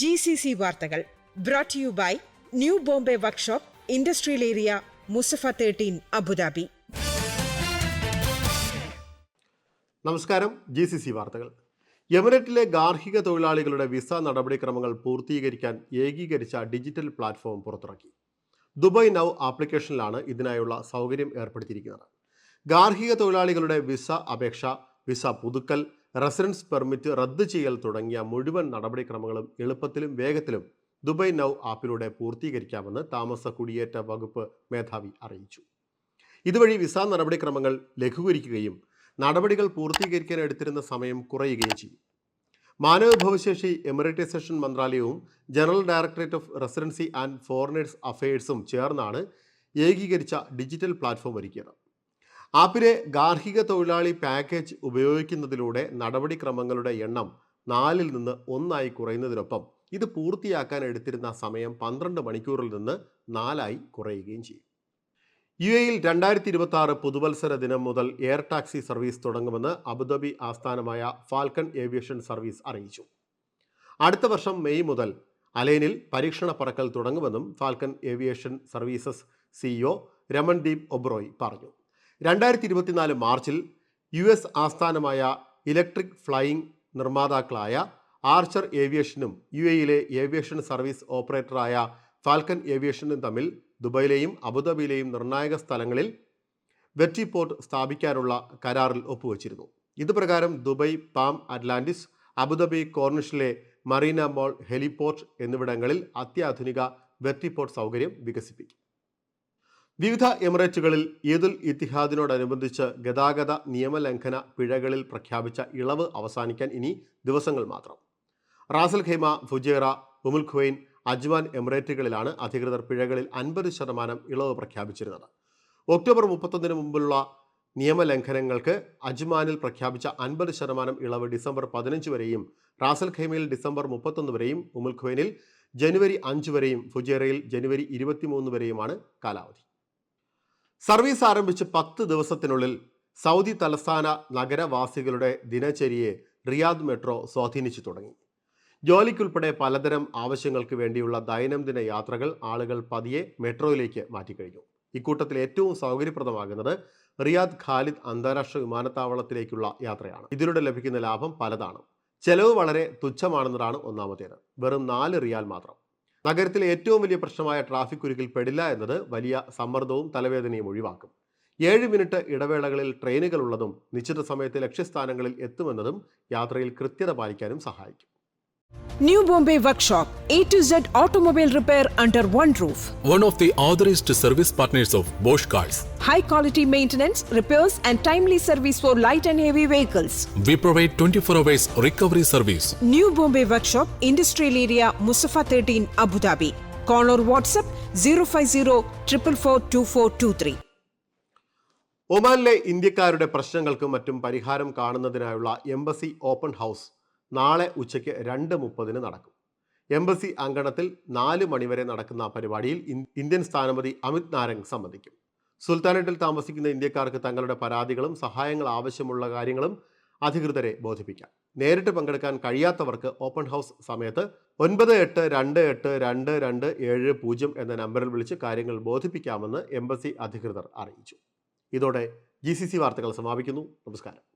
G C C വാർത്തകൾ brought you by new Bombay workshop industrial area Musaffah thirteen Abu Dhabi നമസ്കാരം G C C വാർത്തകൾ. എമിറേറ്റിലെ ഗാർഹിക തൊഴിലാളികളുടെ വിസ നടപടിക്രമങ്ങൾ പൂർത്തീകരിക്കാൻ ഏകീകരിച്ച ഡിജിറ്റൽ പ്ലാറ്റ്ഫോം പുറത്തിറക്കി. ദുബായ് നൗ ആപ്ലിക്കേഷനിലാണ് ഇതിനായുള്ള സൗകര്യം ഏർപ്പെടുത്തിയിരിക്കുന്നത്. ഗാർഹിക തൊഴിലാളികളുടെ വിസ അപേക്ഷ വിസ പുതുക്കൽ റെസിഡൻസ് പെർമിറ്റ് റദ്ദ് ചെയ്യൽ തുടങ്ങിയ മുഴുവൻ നടപടിക്രമങ്ങളും എളുപ്പത്തിലും വേഗത്തിലും ദുബൈ നൌ ആപ്പിലൂടെ പൂർത്തീകരിക്കാമെന്ന് താമസ കുടിയേറ്റ വകുപ്പ് മേധാവി അറിയിച്ചു. ഇതുവഴി വിസ നടപടിക്രമങ്ങൾ ലഘൂകരിക്കുകയും നടപടികൾ പൂർത്തീകരിക്കാൻ എടുത്തിരുന്ന സമയം കുറയുകയും ചെയ്യും. മാനവവിഭവശേഷി എമിറേറ്റൈസേഷൻ മന്ത്രാലയവും general directorate of residency and foreigners അഫയേഴ്സും ചേർന്നാണ് ഏകീകരിച്ച ഡിജിറ്റൽ പ്ലാറ്റ്ഫോം ഒരുക്കിയത്. ആപ്പിലെ ഗാർഹിക തൊഴിലാളി പാക്കേജ് ഉപയോഗിക്കുന്നതിലൂടെ നടപടിക്രമങ്ങളുടെ എണ്ണം നാലിൽ നിന്ന് ഒന്നായി കുറയുന്നതിനൊപ്പം ഇത് പൂർത്തിയാക്കാൻ എടുത്തിരുന്ന സമയം പന്ത്രണ്ട് മണിക്കൂറിൽ നിന്ന് നാലായി കുറയുകയും ചെയ്യും. യു എയിൽ രണ്ടായിരത്തി ഇരുപത്തി ആറ് പുതുവത്സര ദിനം മുതൽ എയർ ടാക്സി സർവീസ് തുടങ്ങുമെന്ന് അബുദാബി ആസ്ഥാനമായ ഫാൽക്കൺ ഏവിയേഷൻ സർവീസ് അറിയിച്ചു. അടുത്ത വർഷം മെയ് മുതൽ അലേനിൽ പരീക്ഷണ പറക്കൽ തുടങ്ങുമെന്നും Falcon Aviation services CEO Ramandeep Oberoi പറഞ്ഞു. രണ്ടായിരത്തി ഇരുപത്തിനാല് മാർച്ചിൽ യു എസ് ആസ്ഥാനമായ ഇലക്ട്രിക് ഫ്ലൈയിംഗ് നിർമ്മാതാക്കളായ ആർച്ചർ ഏവിയേഷനും യു എയിലെ ഏവിയേഷൻ സർവീസ് ഓപ്പറേറ്ററായ ഫാൽക്കൺ ഏവിയേഷനും തമ്മിൽ ദുബൈയിലെയും അബുദാബിയിലെയും നിർണായക സ്ഥലങ്ങളിൽ വെറ്റി പോർട്ട് സ്ഥാപിക്കാനുള്ള കരാറിൽ ഒപ്പുവച്ചിരുന്നു. ഇതുപ്രകാരം Dubai Palm Atlantis Abu Dhabi കോർണിഷിലെ Marina മോൾ ഹെലിപോർട്ട് എന്നിവിടങ്ങളിൽ അത്യാധുനിക വെർട്ടിപോർട്ട് സൗകര്യം വികസിപ്പിക്കും. വിവിധ എമിറേറ്റുകളിൽ ഈദുൽ ഇത്തിഹാദിനോടനുബന്ധിച്ച് ഗതാഗത നിയമലംഘന പിഴകളിൽ പ്രഖ്യാപിച്ച ഇളവ് അവസാനിക്കാൻ ഇനി ദിവസങ്ങൾ മാത്രം. Ras al Khaimah Fujairah Umm al Quwain Ajman എമിറേറ്റുകളിലാണ് അധികൃതർ പിഴകളിൽ അൻപത് ശതമാനം ഇളവ് പ്രഖ്യാപിച്ചിരുന്നത്. ഒക്ടോബർ മുപ്പത്തൊന്നിന് മുമ്പുള്ള നിയമലംഘനങ്ങൾക്ക് അജ്മാനിൽ പ്രഖ്യാപിച്ച അൻപത് ശതമാനം ഇളവ് ഡിസംബർ പതിനഞ്ച് വരെയും റാസൽ ഖൈമയിൽ ഡിസംബർ മുപ്പത്തൊന്ന് വരെയും ഉമുൽ ഖുവൈനിൽ ജനുവരി അഞ്ച് വരെയും ഫുജേറയിൽ ജനുവരി ഇരുപത്തിമൂന്ന് വരെയുമാണ് കാലാവധി. സർവീസ് ആരംഭിച്ച് പത്ത് ദിവസത്തിനുള്ളിൽ സൗദി തലസ്ഥാന നഗരവാസികളുടെ ദിനചര്യയെ റിയാദ് മെട്രോ സ്വാധീനിച്ചു തുടങ്ങി. ജോലിക്കുൾപ്പെടെ പലതരം ആവശ്യങ്ങൾക്ക് വേണ്ടിയുള്ള ദൈനംദിന യാത്രകൾ ആളുകൾ പതിയെ മെട്രോയിലേക്ക് മാറ്റിക്കഴിഞ്ഞു. ഇക്കൂട്ടത്തിൽ ഏറ്റവും സൗകര്യപ്രദമാകുന്നത് റിയാദ് ഖാലിദ് അന്താരാഷ്ട്ര വിമാനത്താവളത്തിലേക്കുള്ള യാത്രയാണ്. ഇതിലൂടെ ലഭിക്കുന്ന ലാഭം പലതാണ്. ചെലവ് വളരെ തുച്ഛമാണെന്നതാണ് ഒന്നാമത്തേത്. വെറും നാല് റിയാൽ മാത്രം. നഗരത്തിലെ ഏറ്റവും വലിയ പ്രശ്നമായ ട്രാഫിക് കുരുക്കിൽ പെടില്ല എന്നത് വലിയ സമ്മർദ്ദവും തലവേദനയും ഒഴിവാക്കും. ഏഴ് മിനിറ്റ് ഇടവേളകളിൽ ട്രെയിനുകൾ ഉള്ളതും നിശ്ചിത സമയത്ത് ലക്ഷ്യസ്ഥാനങ്ങളിൽ എത്തുമെന്നതും യാത്രയിൽ കൃത്യത പാലിക്കാനും സഹായിക്കും. New Bombay Workshop, A to Z automobile repair under one roof. one of the authorized service partners of Bosch Cars. high quality maintenance, repairs, and timely service for light and heavy vehicles. We provide 24 hours recovery service. New Bombay Workshop, Industrial Area, Musafa 13, Abu Dhabi. Call or WhatsApp 050 444 ഒമാനിലെ ഇന്ത്യക്കാരുടെ പ്രശ്നങ്ങൾക്കും മറ്റും പരിഹാരം കാണുന്നതിനായുള്ള embassy open house നാളെ ഉച്ചയ്ക്ക് രണ്ട് മുപ്പതിന് നടക്കും. എംബസി അങ്കണത്തിൽ നാല് മണിവരെ നടക്കുന്ന പരിപാടിയിൽ ഇന്ത്യൻ സ്ഥാനപതി അമിത് നാരംഗ് സംബന്ധിക്കും. സുൽത്താനേറ്റിൽ താമസിക്കുന്ന ഇന്ത്യക്കാർക്ക് തങ്ങളുടെ പരാതികളും സഹായങ്ങൾ ആവശ്യമുള്ള കാര്യങ്ങളും അധികൃതരെ ബോധിപ്പിക്കാം. നേരിട്ട് പങ്കെടുക്കാൻ കഴിയാത്തവർക്ക് ഓപ്പൺ ഹൗസ് സമയത്ത് ഒൻപത് എട്ട് രണ്ട് എട്ട് രണ്ട് രണ്ട് ഏഴ് പൂജ്യം എന്ന നമ്പറിൽ വിളിച്ച് കാര്യങ്ങൾ ബോധിപ്പിക്കാമെന്ന് എംബസി അധികൃതർ അറിയിച്ചു. ഇതോടെ ജി സി സി വാർത്തകൾ സമാപിക്കുന്നു. നമസ്കാരം.